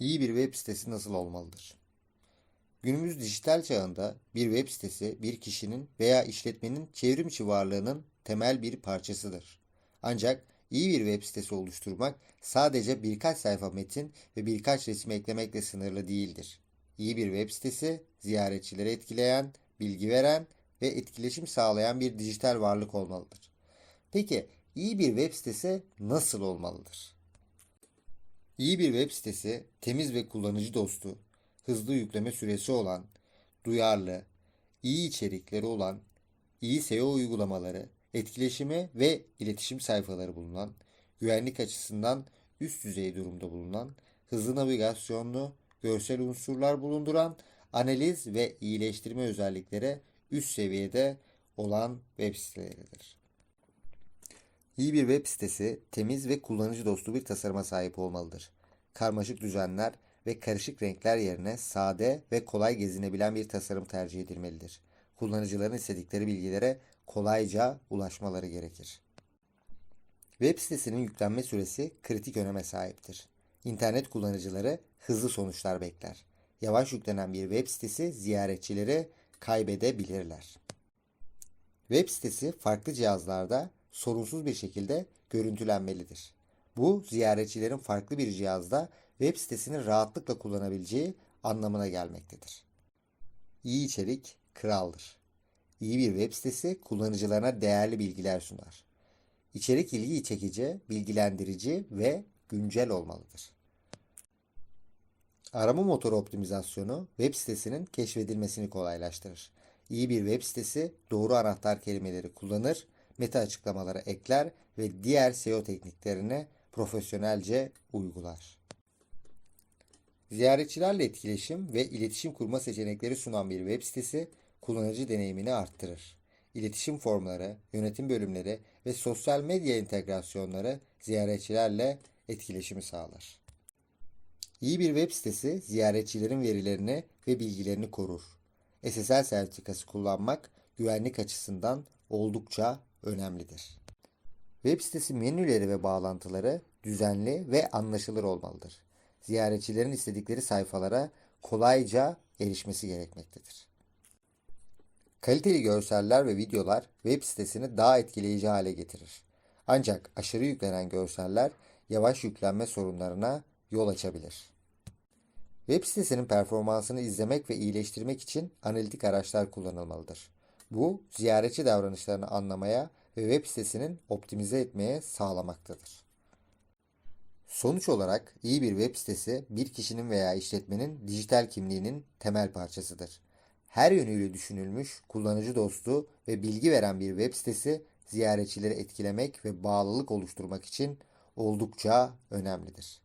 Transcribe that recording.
İyi bir web sitesi nasıl olmalıdır? Günümüz dijital çağında bir web sitesi bir kişinin veya işletmenin çevrim varlığının temel bir parçasıdır. Ancak iyi bir web sitesi oluşturmak sadece birkaç sayfa metin ve birkaç resim eklemekle sınırlı değildir. İyi bir web sitesi ziyaretçileri etkileyen, bilgi veren ve etkileşim sağlayan bir dijital varlık olmalıdır. Peki iyi bir web sitesi nasıl olmalıdır? İyi bir web sitesi temiz ve kullanıcı dostu, hızlı yükleme süresi olan, duyarlı, iyi içerikleri olan, iyi SEO uygulamaları, etkileşimi ve iletişim sayfaları bulunan, güvenlik açısından üst düzey durumda bulunan, hızlı navigasyonlu, görsel unsurlar bulunduran, analiz ve iyileştirme özelliklere üst seviyede olan web siteleridir. İyi bir web sitesi temiz ve kullanıcı dostu bir tasarıma sahip olmalıdır. Karmaşık düzenler ve karışık renkler yerine sade ve kolay gezinebilen bir tasarım tercih edilmelidir. Kullanıcıların istedikleri bilgilere kolayca ulaşmaları gerekir. Web sitesinin yüklenme süresi kritik öneme sahiptir. İnternet kullanıcıları hızlı sonuçlar bekler. Yavaş yüklenen bir web sitesi ziyaretçileri kaybedebilirler. Web sitesi farklı cihazlarda sorunsuz bir şekilde görüntülenmelidir. Bu ziyaretçilerin farklı bir cihazda web sitesini rahatlıkla kullanabileceği anlamına gelmektedir. İyi içerik kraldır. İyi bir web sitesi kullanıcılarına değerli bilgiler sunar. İçerik ilgi çekici, bilgilendirici ve güncel olmalıdır. Arama motoru optimizasyonu web sitesinin keşfedilmesini kolaylaştırır. İyi bir web sitesi doğru anahtar kelimeleri kullanır, meta açıklamaları ekler ve diğer SEO tekniklerini profesyonelce uygular. Ziyaretçilerle etkileşim ve iletişim kurma seçenekleri sunan bir web sitesi kullanıcı deneyimini arttırır. İletişim formları, yönetim bölümleri ve sosyal medya entegrasyonları ziyaretçilerle etkileşimi sağlar. İyi bir web sitesi ziyaretçilerin verilerini ve bilgilerini korur. SSL sertifikası kullanmak güvenlik açısından oldukça önemlidir. Web sitesi menüleri ve bağlantıları düzenli ve anlaşılır olmalıdır. Ziyaretçilerin istedikleri sayfalara kolayca erişmesi gerekmektedir. Kaliteli görseller ve videolar web sitesini daha etkileyici hale getirir. Ancak aşırı yüklenen görseller yavaş yüklenme sorunlarına yol açabilir. Web sitesinin performansını izlemek ve iyileştirmek için analitik araçlar kullanılmalıdır. Bu ziyaretçi davranışlarını anlamaya ve web sitesinin optimize etmeye sağlamaktadır. Sonuç olarak iyi bir web sitesi bir kişinin veya işletmenin dijital kimliğinin temel parçasıdır. Her yönüyle düşünülmüş, kullanıcı dostu ve bilgi veren bir web sitesi ziyaretçileri etkilemek ve bağlılık oluşturmak için oldukça önemlidir.